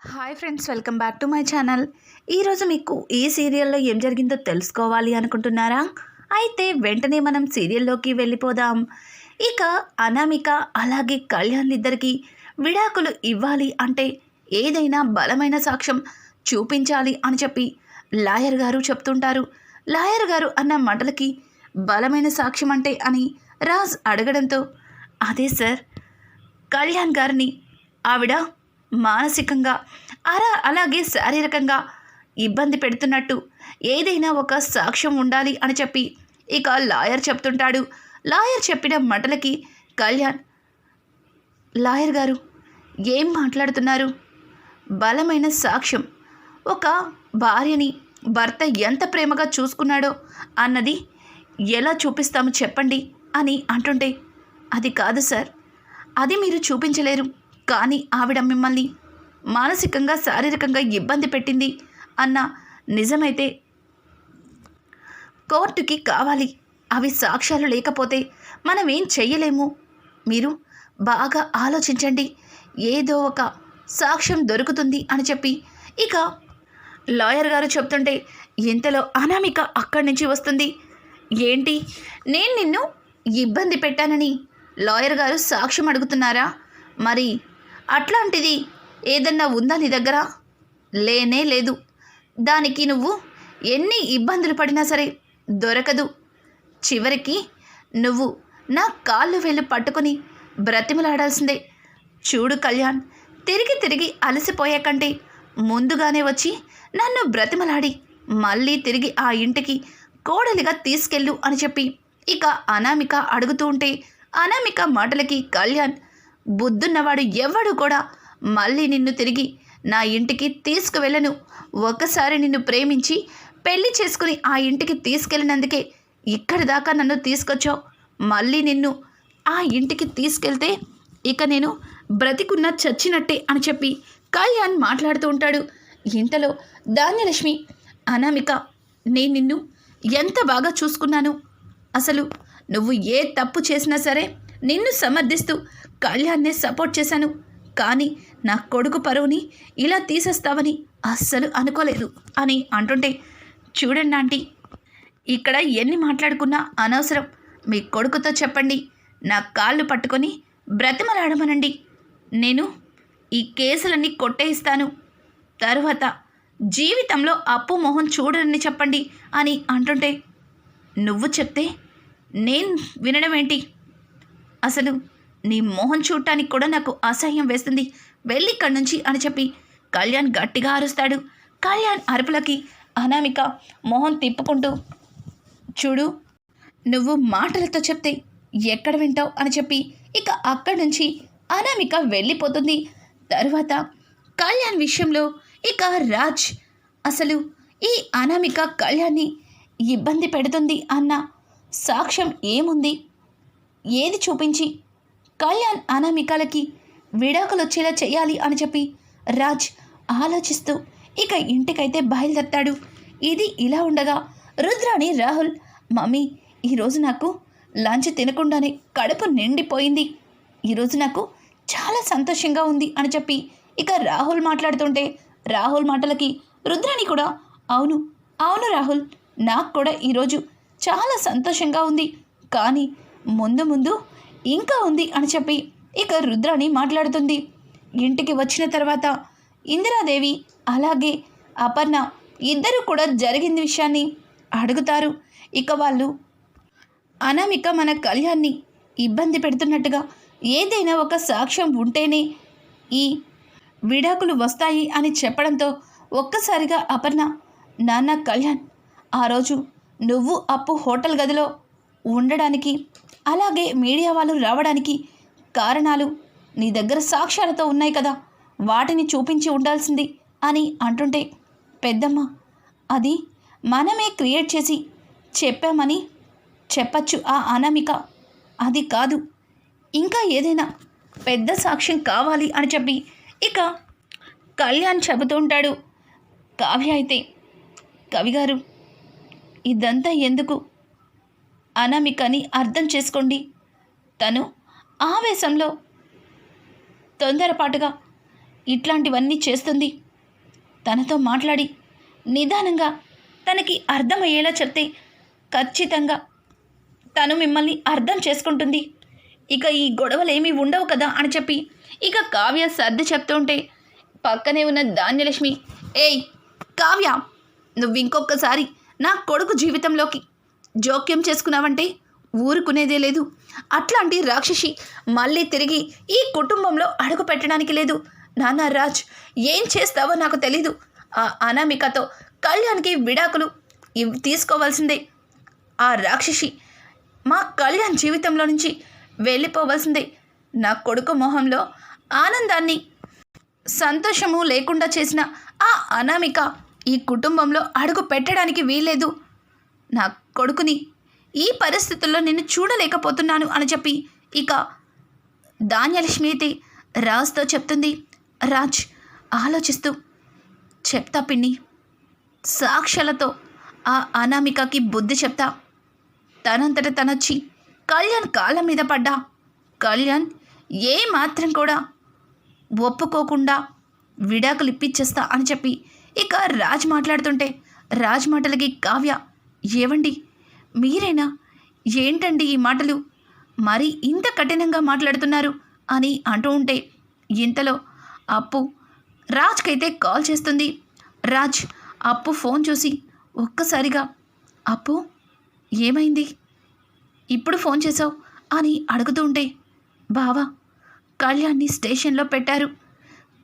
Hi friends welcome back to my channel. ఈరోజు మీకు ఈ సీరియల్లో ఏం జరిగిందో తెలుసుకోవాలి అనుకుంటున్నారా? అయితే వెంటనే మనం సీరియల్లోకి వెళ్ళిపోదాం. ఇక అనామిక అలాగే కళ్యాణ్ ఇద్దరికి విడాకులు ఇవ్వాలి అంటే ఏదైనా బలమైన సాక్ష్యం చూపించాలి అని చెప్పి లాయర్ గారు చెప్తుంటారు. లాయర్ గారు అన్న మాటలకి బలమైన సాక్ష్యం అంటే అని రాజ్ అడగడంతో అదే సార్ కళ్యాణ్ గారిని ఆవిడ మానసికంగా అలా అలాగే శారీరకంగా ఇబ్బంది పెడుతున్నట్టు ఏదైనా ఒక సాక్ష్యం ఉండాలి అని చెప్పి ఇక లాయర్ చెప్తుంటాడు. లాయర్ చెప్పిన మాటలకి కళ్యాణ్ లాయర్ గారు ఏం మాట్లాడుతున్నారు? బలమైన సాక్ష్యం. ఒక భార్యని భర్త ఎంత ప్రేమగా చూసుకున్నాడో అన్నది ఎలా చూపిస్తామో చెప్పండి అని అంటుంటే అది కాదు సార్ అది మీరు చూపించలేరు. కానీ ఆవిడ మిమ్మల్ని మానసికంగా శారీరకంగా ఇబ్బంది పెట్టింది అన్న నిజమైతే కోర్టుకి కావాలి. అవి సాక్ష్యాలు లేకపోతే మనం ఏం చెయ్యలేము. మీరు బాగా ఆలోచించండి. ఏదో ఒక సాక్ష్యం దొరుకుతుంది అని చెప్పి ఇక లాయర్ గారు చెప్తుంటే ఇంతలో అనామిక అక్కడి నుంచి వస్తుంది. ఏంటి? నేను నిన్ను ఇబ్బంది పెట్టానని లాయర్ గారు సాక్ష్యం అడుగుతున్నారా? మరి అట్లాంటిది ఏదన్నా ఉందా నీ దగ్గర? లేనే లేదు. దానికి నువ్వు ఎన్ని ఇబ్బందులు పడినా సరే దొరకదు. చివరికి నువ్వు నా కాళ్ళు వేళ్ళు పట్టుకొని బ్రతిమలాడాల్సిందే. చూడు కళ్యాణ్ తిరిగి తిరిగి అలసిపోయాకంటే ముందుగానే వచ్చి నన్ను బ్రతిమలాడి మళ్ళీ తిరిగి ఆ ఇంటికి కోడలిగా తీసుకెళ్ళు అని చెప్పి ఇక అనామిక అడుగుతూ ఉంటే అనామిక మాటలకి కళ్యాణ్ బుద్ధున్నవాడు ఎవడు కూడా మళ్ళీ నిన్ను తిరిగి నా ఇంటికి తీసుకువెళ్ళను. ఒకసారి నిన్ను ప్రేమించి పెళ్ళి చేసుకుని ఆ ఇంటికి తీసుకెళ్ళినందుకే ఇక్కడి దాకా నన్ను తీసుకొచ్చావు. మళ్ళీ నిన్ను ఆ ఇంటికి తీసుకెళ్తే ఇక నేను బ్రతికున్న చచ్చినట్టే అని చెప్పి కళ్యాణ్ మాట్లాడుతూ ఉంటాడు. ఇంతలో ధాన్యలక్ష్మి అనామిక నేను నిన్ను ఎంత బాగా చూసుకున్నాను? అసలు నువ్వు ఏ తప్పు చేసినా సరే నిన్ను సమర్థిస్తూ కళ్యాణ్నే సపోర్ట్ చేశాను. కానీ నా కొడుకు పరువుని ఇలా తీసేస్తావని అస్సలు అనుకోలేదు అని అంటుంటే చూడండి ఆంటీ ఇక్కడ ఎన్ని మాట్లాడుకున్నా అనవసరం. మీ కొడుకుతో చెప్పండి. నా కాళ్ళు పట్టుకొని బ్రతిమలాడమనండి. నేను ఈ కేసులన్నీ కొట్టేయిస్తాను. తరువాత జీవితంలో అప్పు మొహం చూడరని చెప్పండి అని అంటుంటే నువ్వు చెప్తే నేను వినడం ఏంటి అసలు నీ మొహం చూడటానికి కూడా నాకు అసహ్యం వేస్తుంది. వెళ్ళి ఇక్కడి నుంచి అని చెప్పి కళ్యాణ్ గట్టిగా అరుస్తాడు. కళ్యాణ్ అరుపులకి అనామిక మొహం తిప్పుకుంటూ చూడు నువ్వు మాటలతో చెప్తే ఎక్కడ వింటావు? అని చెప్పి ఇక అక్కడి నుంచి అనామిక వెళ్ళిపోతుంది. తరువాత కళ్యాణ్ విషయంలో ఇక రాజ్ అసలు ఈ అనామిక కళ్యాణ్ని ఇబ్బంది పెడుతుంది అన్న సాక్ష్యం ఏముంది? ఏది చూపించి? కళ్యాణ్ అనామికలకి విడాకులు వచ్చేలా చేయాలి అని చెప్పి రాజ్ ఆలోచిస్తూ ఇక ఇంటికైతే బయలుదేరతాడు. ఇది ఇలా ఉండగా రుద్రాణి రాహుల్ మమ్మీ ఈరోజు నాకు లంచ్ తినకుండానే కడుపు నిండిపోయింది. ఈరోజు నాకు చాలా సంతోషంగా ఉంది అని చెప్పి ఇక రాహుల్ మాట్లాడుతుంటే రాహుల్ మాటలకి రుద్రాణి కూడా అవును అవును రాహుల్ నాకు కూడా ఈరోజు చాలా సంతోషంగా ఉంది. కానీ ముందు ముందు ఇంకా ఉంది అని చెప్పి ఇక రుద్రాణి మాట్లాడుతుంది. ఇంటికి వచ్చిన తర్వాత ఇందిరాదేవి అలాగే అపర్ణ ఇద్దరు కూడా జరిగిన విషయాన్ని అడుగుతారు. ఇక వాళ్ళు అనామిక మన కళ్యాణ్ని ఇబ్బంది పెడుతున్నట్టుగా ఏదైనా ఒక సాక్ష్యం ఉంటేనే ఈ విడాకులు వస్తాయి అని చెప్పడంతో ఒక్కసారిగా అపర్ణ నాన్న కళ్యాణ్ ఆ రోజు నువ్వు అప్పు హోటల్ గదిలో ఉండడానికి అలాగే మీడియా వాళ్ళు రావడానికి కారణాలు నీ దగ్గర సాక్ష్యాలతో ఉన్నాయి కదా. వాటిని చూపించి ఉండాల్సింది అని అంటుంటే పెద్దమ్మ అది మనమే క్రియేట్ చేసి చెప్పామని చెప్పచ్చు ఆ అనామిక. అది కాదు. ఇంకా ఏదైనా పెద్ద సాక్ష్యం కావాలి అని చెప్పి ఇక కళ్యాణ్ చెబుతూ ఉంటాడు. కావ్య అయితే కవిగారు ఇదంతా ఎందుకు? అనామికని అర్థం చేసుకోండి. తను ఆవేశంలో తొందరపాటుగా ఇట్లాంటివన్నీ చేస్తుంది. తనతో మాట్లాడి నిదానంగా తనకి అర్థమయ్యేలా చెప్తే ఖచ్చితంగా తను మిమ్మల్ని అర్థం చేసుకుంటుంది. ఇక ఈ గొడవలు ఏమీ ఉండవు కదా అని చెప్పి ఇక కావ్య సర్ది చెప్తుంటే పక్కనే ఉన్న ధాన్యలక్ష్మి ఏయ్ కావ్య నువ్వు ఇంకొకసారి నా కొడుకు జీవితంలోకి జోక్యం చేసుకున్నావంటే? ఊరుకునేదే లేదు. అట్లాంటి రాక్షసి మళ్ళీ తిరిగి ఈ కుటుంబంలో అడుగు పెట్టడానికి లేదు. నాన్న రాజ్ ఏం చేస్తావో నాకు తెలీదు. ఆ అనామికతో కళ్యాణ్కి విడాకులు ఇవ్ తీసుకోవాల్సిందే. ఆ రాక్షసి మా కళ్యాణ్ జీవితంలో నుంచి వెళ్ళిపోవలసిందే. నా కొడుకు మొహంలో ఆనందాన్ని సంతోషము లేకుండా చేసిన ఆ అనామిక ఈ కుటుంబంలో అడుగు పెట్టడానికి వీల్లేదు. నా కొడుకుని ఈ పరిస్థితుల్లో నేను చూడలేకపోతున్నాను అని చెప్పి ఇక ధాన్యలక్ష్మి అయితే రాజ్తో చెప్తుంది. రాజ్ ఆలోచిస్తూ చెప్తా పిన్ని సాక్షలతో ఆ అనామికకి బుద్ధి చెప్తా. తనంతట తనొచ్చి కళ్యాణ్ కాళ్ళ మీద పడ్డా. కళ్యాణ్ ఏ మాత్రం కూడా ఒప్పుకోకుండా విడాకులు ఇప్పించేస్తా అని చెప్పి ఇక రాజ్ మాట్లాడుతుంటే రాజ్ మాటలకి కావ్య ఏవండి? మీరేనా? ఏంటండి ఈ మాటలు? మరి ఇంత కఠినంగా మాట్లాడుతున్నారు అని అంటూ ఉంటే ఇంతలో అప్పు రాజ్కైతే కాల్ చేస్తుంది. రాజ్ అప్పు ఫోన్ చూసి ఒక్కసారిగా అప్పు ఏమైంది? ఇప్పుడు ఫోన్ చేసావు అని అడుగుతూ ఉంటే బావా కళ్యాణ్ని స్టేషన్లో పెట్టారు.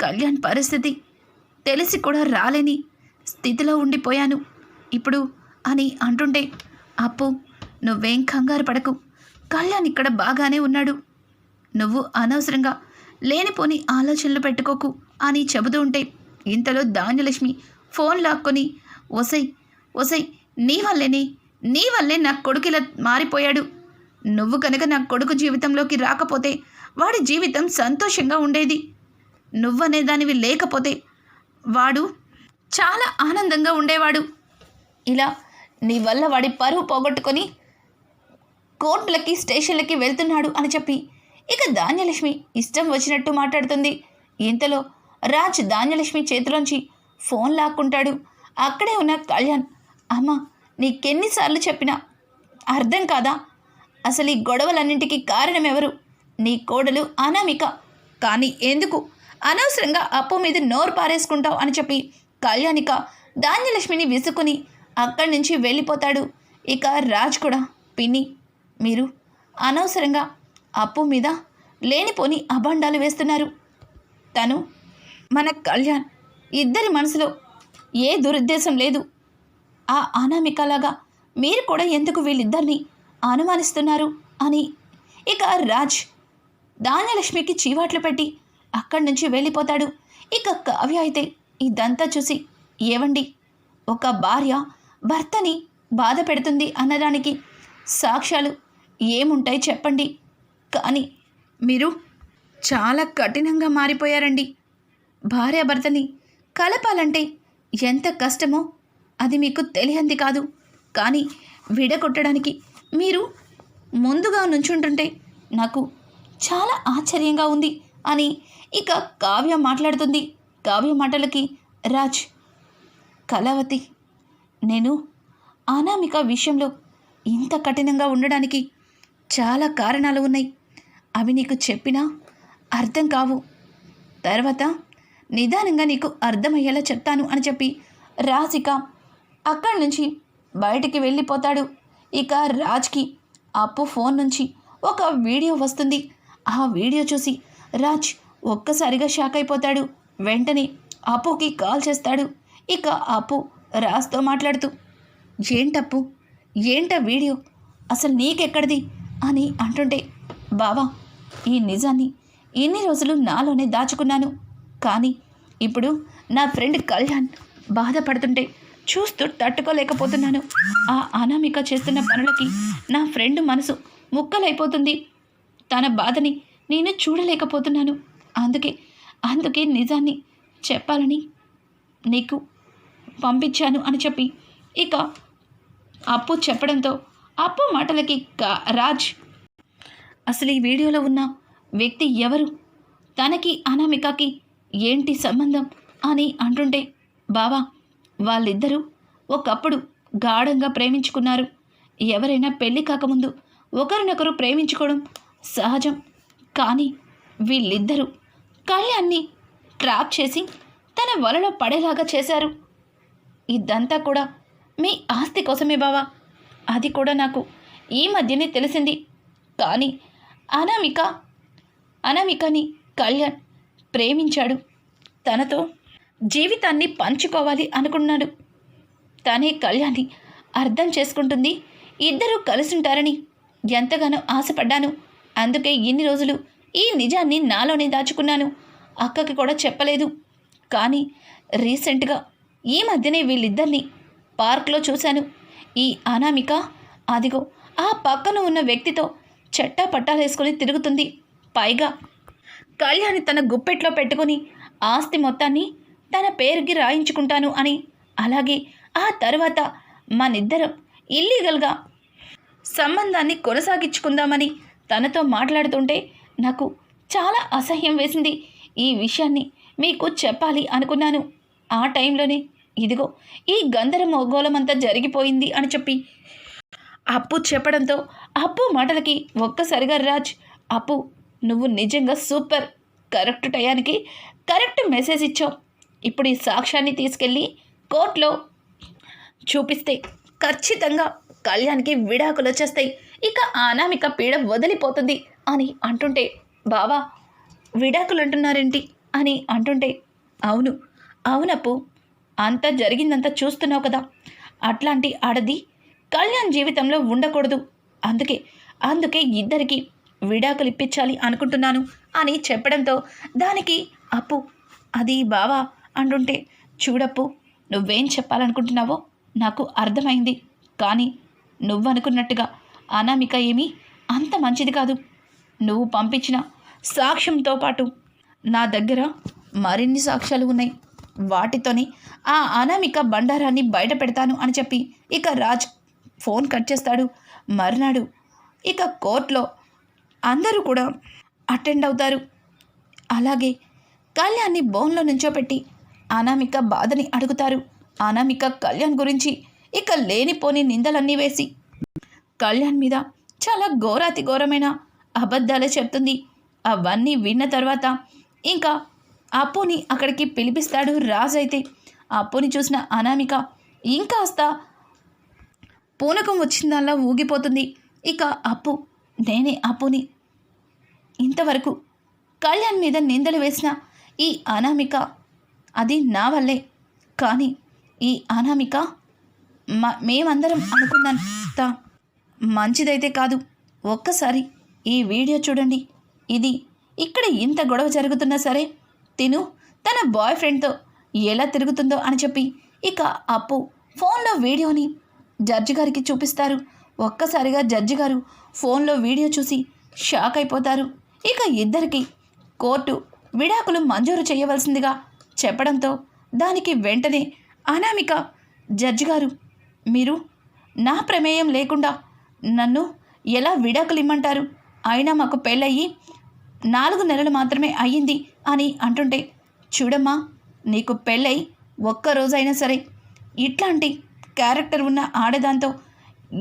కళ్యాణ్ పరిస్థితి తెలిసి కూడా రాలేని స్థితిలో ఉండిపోయాను. ఇప్పుడు అని అంటుంటే అప్పు నువ్వేం కంగారు పడకు. కళ్యాణ్ ఇక్కడ బాగానే ఉన్నాడు. నువ్వు అనవసరంగా లేనిపోని ఆలోచనలు పెట్టుకోకు అని చెబుతూ ఉంటే ఇంతలో ధాన్యలక్ష్మి ఫోన్ లాక్కొని ఒసై ఒసై నీ వల్లేనే నీ వల్లే నా కొడుకు ఇలా మారిపోయాడు. నువ్వు కనుక నా కొడుకు జీవితంలోకి రాకపోతే వాడి జీవితం సంతోషంగా ఉండేది. నువ్వనే దానివి లేకపోతే వాడు చాలా ఆనందంగా ఉండేవాడు. ఇలా నీ వల్ల వాడి పరువు పోగొట్టుకొని కోర్టులకి స్టేషన్లకి వెళ్తున్నాడు అని చెప్పి ఇక ధాన్యలక్ష్మి ఇష్టం వచ్చినట్టు మాట్లాడుతుంది. ఇంతలో రాజ్ ధాన్యలక్ష్మి చేతిలోంచి ఫోన్ లాక్కుంటాడు. అక్కడే ఉన్న కళ్యాణ్ అమ్మ నీకెన్నిసార్లు చెప్పినా అర్థం కాదా? అసలు ఈ గొడవలన్నింటికి కారణం ఎవరు? నీ కోడలు అనామిక. కానీ ఎందుకు? అనవసరంగా అప్పు మీద నోరు పారేసుకుంటావు అని చెప్పి కళ్యాణిక ధాన్యలక్ష్మిని విసుకుని అక్కడి నుంచి వెళ్ళిపోతాడు. ఇక రాజ్ కూడా పిన్ని మీరు అనవసరంగా అప్పు మీద లేనిపోని అభండాలు వేస్తున్నారు. తను మన కళ్యాణ్ ఇద్దరి మనసులో ఏ దురుద్దేశం లేదు. ఆ అనామికలాగా మీరు కూడా ఎందుకు వీళ్ళిద్దరిని అనుమానిస్తున్నారు అని. ఇక రాజ్ ధాన్యలక్ష్మికి చీవాట్లు పెట్టి అక్కడి నుంచి వెళ్ళిపోతాడు. ఇక కావ్య అయితే ఇదంతా చూసి ఏవండి ఒక భార్య భర్తని బాధ పెడుతుంది అన్నదానికి సాక్ష్యాలు ఏముంటాయి చెప్పండి. కానీ మీరు చాలా కఠినంగా మారిపోయారండి. భార్యాభర్తని కలపాలంటే ఎంత కష్టమో అది మీకు తెలియంది కాదు. కానీ విడగొట్టడానికి మీరు ముందుగా నుంచుంటుంటే నాకు చాలా ఆశ్చర్యంగా ఉంది అని ఇక కావ్య మాట్లాడుతుంది. కావ్య మాటలకి రాజ్ కళావతి నేను అనామిక విషయంలో ఇంత కఠినంగా ఉండడానికి చాలా కారణాలు ఉన్నాయి. అవి నీకు చెప్పినా అర్థం కావు. తర్వాత నిదానంగా నీకు అర్థమయ్యేలా చెప్తాను అని చెప్పి రాసిక అక్కడి నుంచి బయటికి వెళ్ళిపోతాడు. ఇక రాజ్కి అప్పు ఫోన్ నుంచి ఒక వీడియో వస్తుంది. ఆ వీడియో చూసి రాజ్ ఒక్కసారిగా షాక్ అయిపోతాడు. వెంటనే అప్పుకి కాల్ చేస్తాడు. ఇక అప్పు రాజ్తో మాట్లాడుతూ ఏంటప్పు? ఏంట వీడియో? అసలు నీకెక్కడిది? అని అంటుంటే బావా ఈ నిజాన్ని ఇన్ని రోజులు నాలోనే దాచుకున్నాను. కానీ ఇప్పుడు నా ఫ్రెండ్ కళ్యాణ్ బాధపడుతుంటే చూస్తూ తట్టుకోలేకపోతున్నాను. ఆ అనామిక చేస్తున్న పనులకి నా ఫ్రెండ్ మనసు ముక్కలైపోతుంది. తన బాధని నేను చూడలేకపోతున్నాను. అందుకే అందుకే నిజాన్ని చెప్పాలని నీకు పంపించాను అని చెప్పి. ఇక అప్పు చెప్పడంతో అప్పు మాటలకి కా- రాజ్ అసలు ఈ వీడియోలో ఉన్న వ్యక్తి ఎవరు? తనకి అనామికకి ఏంటి సంబంధం అని అంటుంటే బావా వాళ్ళిద్దరూ ఒకప్పుడు గాఢంగా ప్రేమించుకున్నారు. ఎవరైనా పెళ్ళి కాకముందు ఒకరినొకరు ప్రేమించుకోవడం సహజం. కానీ వీళ్ళిద్దరూ కళ్యాణ్ని ట్రాప్ చేసి తన వలలో పడేలాగా చేశారు. ఇదంతా కూడా మీ ఆస్తి కోసమే బావా. అది కూడా నాకు ఈ మధ్యనే తెలిసింది. కానీ అనామిక అనామికని కళ్యాణ్ ప్రేమించాడు. తనతో జీవితాన్ని పంచుకోవాలి అనుకున్నాడు. తనే కళ్యాణ్ని అర్థం చేసుకుంటుంది. ఇద్దరూ కలిసి ఉంటారని ఎంతగానో ఆశపడ్డాను. అందుకే ఇన్ని రోజులు ఈ నిజాన్ని నాలోనే దాచుకున్నాను. అక్కకి కూడా చెప్పలేదు. కానీ రీసెంట్గా ఈ మధ్యనే వీళ్ళిద్దరిని పార్క్లో చూశాను. ఈ అనామిక అదిగో ఆ పక్కన ఉన్న వ్యక్తితో చెట్టా పట్టాలేసుకొని తిరుగుతుంది. పైగా కళ్యాణి తన గుప్పెట్లో పెట్టుకుని ఆస్తి మొత్తాన్ని తన పేరుకి రాయించుకుంటాను అని. అలాగే ఆ తర్వాత మనిద్దరం ఇల్లీగల్గా సంబంధాన్ని కొనసాగించుకుందామని తనతో మాట్లాడుతుంటే నాకు చాలా అసహ్యం వేసింది. ఈ విషయాన్ని మీకు చెప్పాలి అనుకున్నాను. ఆ టైంలోనే ఇదిగో ఈ గంధరమోగోళమంతా జరిగిపోయింది అని చెప్పి. అప్పు చెప్పడంతో అప్పు మాటలకి ఒక్కసారిగా రాజ్ అప్పు నువ్వు నిజంగా సూపర్ కరెక్ట్ టయానికి కరెక్ట్ మెసేజ్ ఇచ్చావు. ఇప్పుడు ఈ సాక్ష్యాన్ని తీసుకెళ్ళి కోర్టులో చూపిస్తే ఖచ్చితంగా కళ్యాణ్కి విడాకులు వచ్చేస్తాయి. ఇక అనామిక పీడ వదిలిపోతుంది అని అంటుంటే బావా విడాకులు అంటున్నారేంటి? అని అంటుంటే అవును అవునప్పు అంతా జరిగిందంతా చూస్తున్నావు కదా. అట్లాంటి ఆడది కళ్యాణ్ జీవితంలో ఉండకూడదు. అందుకే అందుకే ఇద్దరికి విడాకులు ఇప్పించాలి అనుకుంటున్నాను అని చెప్పడంతో దానికి అప్పు అది బావా అంటుంటే చూడప్పు నువ్వేం చెప్పాలనుకుంటున్నావో నాకు అర్థమైంది. కానీ నువ్వనుకున్నట్టుగా అనామిక ఏమీ అంత మంచిది కాదు. నువ్వు పంపించిన సాక్ష్యంతో పాటు నా దగ్గర మరిన్ని సాక్ష్యాలు ఉన్నాయి. వాటితోనే ఆ అనామిక బండారాన్ని బయట పెడతాను అని చెప్పి ఇక రాజ్ ఫోన్ కట్ చేస్తాడు. మర్నాడు ఇక కోర్టులో అందరూ కూడా అటెండ్ అవుతారు. అలాగే కళ్యాణ్ని బోన్లో నుంచోపెట్టి అనామిక బాధని అడుగుతారు. అనామిక కళ్యాణ్ గురించి ఇక లేనిపోని నిందలన్నీ వేసి కళ్యాణ్ మీద చాలా ఘోరాతి ఘోరమైన అబద్ధాలే చెప్తుంది. అవన్నీ విన్న తర్వాత ఇంకా అప్పుని అక్కడికి పిలిపిస్తాడు రాజు అయితే. అప్పుని చూసిన అనామిక ఇంకాస్త పూనకం వచ్చిందల్లా ఊగిపోతుంది. ఇక అప్పు నేనే అప్పుని. ఇంతవరకు కళ్యాణ్ మీద నిందలు వేసిన ఈ అనామిక అది నా వల్లే. కానీ ఈ అనామిక మ మేమందరం అనుకున్నంత మంచిదైతే కాదు. ఒక్కసారి ఈ వీడియో చూడండి. ఇది ఇక్కడ ఇంత గొడవ జరుగుతున్నా సరే తిను. తన బాయ్ ఫ్రెండ్తో ఎలా తిరుగుతుందో అని చెప్పి ఇక అప్పు ఫోన్లో వీడియోని జడ్జి గారికి చూపిస్తారు. ఒక్కసారిగా జడ్జి గారు ఫోన్లో వీడియో చూసి షాక్ అయిపోతారు. ఇక ఇద్దరికి కోర్టు విడాకులు మంజూరు చేయవలసిందిగా చెప్పడంతో దానికి వెంటనే అనామిక జడ్జి గారు మీరు నా ప్రమేయం లేకుండా నన్ను ఎలా విడాకులు ఇమ్మంటారు అయినా మాకు పెళ్ళయ్యి నాలుగు నెలలు మాత్రమే అయ్యింది అని అంటుంటే చూడమ్మా నీకు పెళ్ళై ఒక్క రోజైనా సరే ఇట్లాంటి క్యారెక్టర్ ఉన్న ఆడదాంతో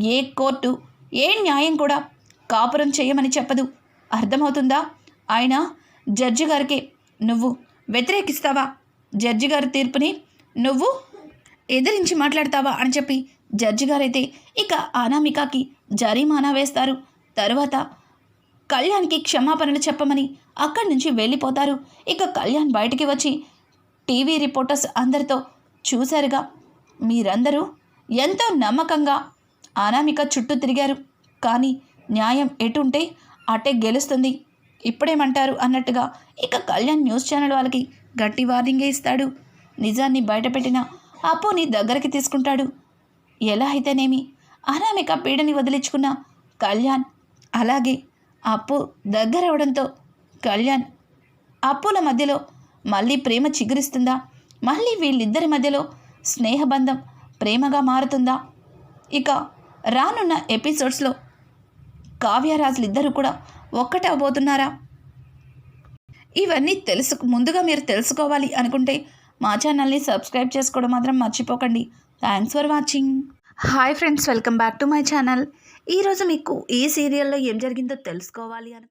ఏ కోర్టు ఏ న్యాయం కూడా కాపురం చేయమని చెప్పదు. అర్థమవుతుందా? ఆయన జడ్జి గారికి నువ్వు వ్యతిరేకిస్తావా? జడ్జి గారి తీర్పుని నువ్వు ఎదిరించి మాట్లాడతావా అని చెప్పి జడ్జి గారైతే ఇక అనామికకి జరిమానా వేస్తారు. తరువాత కళ్యాణ్కి క్షమాపణలు చెప్పమని అక్కడి నుంచి వెళ్ళిపోతారు. ఇక కళ్యాణ్ బయటికి వచ్చి టీవీ రిపోర్టర్స్ అందరితో చూశారుగా. మీరందరూ ఎంతో నమ్మకంగా అనామిక చుట్టూ తిరిగారు. కానీ న్యాయం ఎటుంటే అటే గెలుస్తుంది. ఇప్పుడేమంటారు అన్నట్టుగా ఇక కళ్యాణ్ న్యూస్ ఛానల్ వాళ్ళకి గట్టి వార్నింగే ఇస్తాడు. నిజాన్ని బయటపెట్టిన అప్పుని దగ్గరికి తీసుకుంటాడు. ఎలా అయితేనేమి? అనామిక పీడని వదిలించుకున్న కళ్యాణ్ అలాగే అప్పు దగ్గరవడంతో కళ్యాణ్ అప్పుల మధ్యలో మళ్ళీ ప్రేమ చిగురిస్తుందా? మళ్ళీ వీళ్ళిద్దరి మధ్యలో స్నేహబంధం ప్రేమగా మారుతుందా? ఇక రానున్న ఎపిసోడ్స్లో కావ్యరాజులిద్దరూ కూడా ఒక్కటే అవబోతున్నారా? ఇవన్నీ తెలుసు ముందుగా మీరు తెలుసుకోవాలి అనుకుంటే మా ఛానల్ని సబ్స్క్రైబ్ చేసుకోవడం మాత్రం మర్చిపోకండి. Thanks for watching. Hi friends welcome back to my channel. ఈరోజు మీకు ఈ సీరియల్లో ఏం జరిగిందో తెలుసుకోవాలి అను